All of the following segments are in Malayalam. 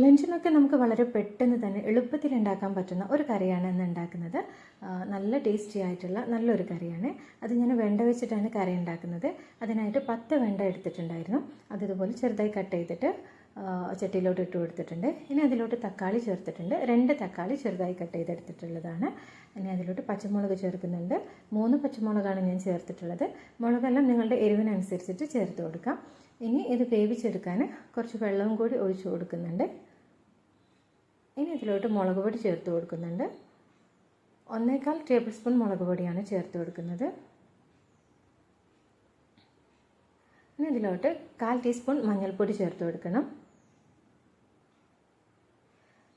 ലഞ്ചിനൊക്കെ നമുക്ക് വളരെ പെട്ടെന്ന് തന്നെ എളുപ്പത്തിൽ ഉണ്ടാക്കാൻ പറ്റുന്ന ഒരു കറിയാണ് ഇന്ന് ഉണ്ടാക്കുന്നത്. നല്ല ടേസ്റ്റി ആയിട്ടുള്ള നല്ലൊരു കറിയാണ്. അത് ഞാൻ വെണ്ട വെച്ചിട്ടാണ് കറി ഉണ്ടാക്കുന്നത്. അതിനായിട്ട് പത്ത് വെണ്ട എടുത്തിട്ടുണ്ടായിരുന്നു. അത് ഇതുപോലെ ചെറുതായി കട്ട് ചെയ്തിട്ട് ചട്ടിയിലോട്ട് ഇട്ട് കൊടുത്തിട്ടുണ്ട്. ഇനി അതിലോട്ട് തക്കാളി ചേർത്തിട്ടുണ്ട്. രണ്ട് തക്കാളി ചെറുതായി കട്ട് ചെയ്തെടുത്തിട്ടുള്ളതാണ്. ഇനി അതിലോട്ട് പച്ചമുളക് ചേർക്കുന്നുണ്ട്. മൂന്ന് പച്ചമുളകാണ് ഞാൻ ചേർത്തിട്ടുള്ളത്. മുളകെല്ലാം നിങ്ങളുടെ എരിവിനനുസരിച്ചിട്ട് ചേർത്ത് കൊടുക്കാം. ഇനി ഇത് വേവിച്ചെടുക്കാൻ കുറച്ച് വെള്ളവും കൂടി ഒഴിച്ചു കൊടുക്കുന്നുണ്ട്. ഇനി ഇതിലോട്ട് മുളക് പൊടി ചേർത്ത് കൊടുക്കുന്നുണ്ട്. ഒന്നേകാൽ ടേബിൾ സ്പൂൺ മുളക് പൊടിയാണ് ചേർത്ത് കൊടുക്കുന്നത്. ഇനി ഇതിലോട്ട് കാൽ ടീസ്പൂൺ മഞ്ഞൾപ്പൊടി ചേർത്ത് കൊടുക്കണം.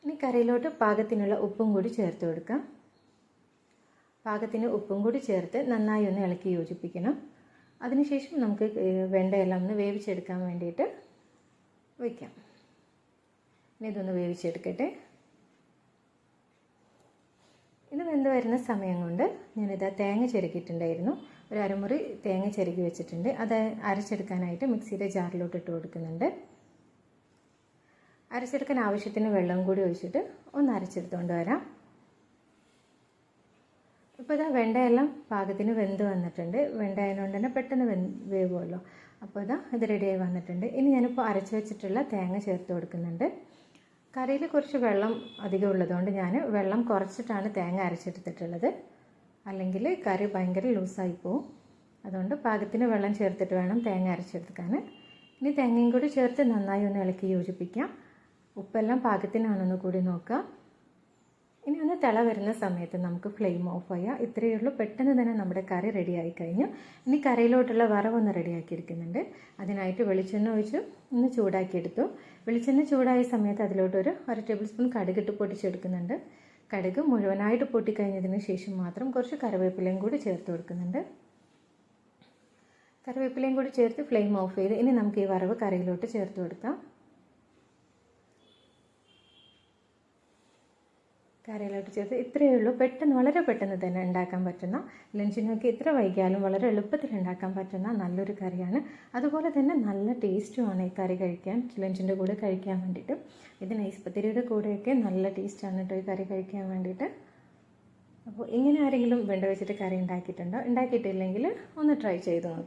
ഇനി കറിയിലോട്ട് പാകത്തിനുള്ള ഉപ്പും കൂടി ചേർത്ത് കൊടുക്കാം. പാകത്തിന് ഉപ്പും കൂടി ചേർത്ത് നന്നായി ഒന്ന് ഇളക്കി യോജിപ്പിക്കണം. അതിനുശേഷം നമുക്ക് വെണ്ട എല്ലാം ഒന്ന് വേവിച്ചെടുക്കാൻ വേണ്ടിയിട്ട് വയ്ക്കാം ഇനി ഇതൊന്ന് വേവിച്ചെടുക്കട്ടെ. ഇത് വെന്ത് വരുന്ന സമയം കൊണ്ട് ഞാനിത് തേങ്ങ ചിരക്കിയിട്ടുണ്ടായിരുന്നു ഒരു അരമുറി തേങ്ങ ചിരകി വെച്ചിട്ടുണ്ട്. അത് അരച്ചെടുക്കാനായിട്ട് മിക്സിയുടെ ജാറിലോട്ട് ഇട്ട് കൊടുക്കുന്നുണ്ട്. അരച്ചെടുക്കാൻ ആവശ്യത്തിന് വെള്ളം കൂടി ഒഴിച്ചിട്ട് ഒന്ന് അരച്ചെടുത്തുകൊണ്ട് വരാം. ഇപ്പോൾ ഇതാ വെണ്ടയെല്ലാം പാകത്തിന് വെന്ത് വന്നിട്ടുണ്ട്. വെണ്ട ആയതുകൊണ്ട് തന്നെ പെട്ടെന്ന് വെന്ത് വേവുമല്ലോ അപ്പോൾ ഇതാ ഇത് റെഡിയായി വന്നിട്ടുണ്ട്. ഇനി ഞാനിപ്പോൾ അരച്ച് വെച്ചിട്ടുള്ള തേങ്ങ ചേർത്ത് കൊടുക്കുന്നുണ്ട്. കറിയിൽ കുറച്ച് വെള്ളം അധികം ഉള്ളതുകൊണ്ട് ഞാൻ വെള്ളം കുറച്ചിട്ടാണ് തേങ്ങ അരച്ചെടുത്തിട്ടുള്ളത്. അല്ലെങ്കിൽ കറി ഭയങ്കര ലൂസായി പോവും. അതുകൊണ്ട് പാകത്തിന് വെള്ളം ചേർത്തിട്ട് വേണം തേങ്ങ അരച്ചെടുക്കാൻ ഇനി തേങ്ങയും കൂടി ചേർത്ത് നന്നായി ഒന്ന് ഇളക്കി യോജിപ്പിക്കാം. ഉപ്പെല്ലാം പാകത്തിനാണെന്ന് കൂടി നോക്കാം. ഇനി ഒന്ന് തിള വരുന്ന സമയത്ത് നമുക്ക് ഫ്ലെയിം ഓഫ് ചെയ്യാം ഇത്രയേ ഉള്ളൂ. പെട്ടെന്ന് തന്നെ നമ്മുടെ കറി റെഡിയായി കഴിഞ്ഞു. ഇനി കറിയിലോട്ടുള്ള വറവൊന്ന് റെഡിയാക്കിയിരിക്കുന്നുണ്ട് അതിനായിട്ട് വെളിച്ചെണ്ണ ഒഴിച്ച് ഒന്ന് ചൂടാക്കിയെടുത്തു. വെളിച്ചെണ്ണ ചൂടായ സമയത്ത് അതിലോട്ടൊരു അര ടേബിൾ സ്പൂൺ കടുകിട്ട് പൊട്ടിച്ചെടുക്കുന്നുണ്ട്. കടുക് മുഴുവനായിട്ട് പൊട്ടിക്കഴിഞ്ഞതിന് ശേഷം മാത്രം കുറച്ച് കറിവേപ്പിലയും കൂടി ചേർത്ത് കൊടുക്കുന്നുണ്ട്. കറിവേപ്പിലയും കൂടി ചേർത്ത് ഫ്ലെയിം ഓഫ് ചെയ്ത് ഇനി നമുക്ക് ഈ വറവ് കറിയിലോട്ട് ചേർത്ത് കൊടുക്കാം. കറിയിലോട്ട് ചേർത്ത് ഇത്രയേ ഉള്ളൂ. പെട്ടെന്ന് വളരെ പെട്ടെന്ന് തന്നെ ഉണ്ടാക്കാൻ പറ്റുന്ന ലഞ്ചിനൊക്കെ ഇത്ര വൈകിയാലും വളരെ എളുപ്പത്തിൽ ഉണ്ടാക്കാൻ പറ്റുന്ന നല്ലൊരു കറിയാണ്. അതുപോലെ തന്നെ നല്ല ടേസ്റ്റുമാണ് ഈ കറി കഴിക്കാൻ ലഞ്ചിന്റെ കൂടെ കഴിക്കാൻ വേണ്ടിയിട്ട്. ഇത് നൈസ്പത്തിരിയുടെ കൂടെയൊക്കെ നല്ല ടേസ്റ്റാണ് കേട്ടോ ഈ കറി കഴിക്കാൻ വേണ്ടിയിട്ട്. അപ്പോൾ ഇങ്ങനെ ആരെങ്കിലും വെണ്ട വെച്ചിട്ട് കറി ഉണ്ടാക്കിയിട്ടുണ്ടോ? ഉണ്ടാക്കിയിട്ടില്ലെങ്കിൽ ഒന്ന് ട്രൈ ചെയ്ത് നോക്കും.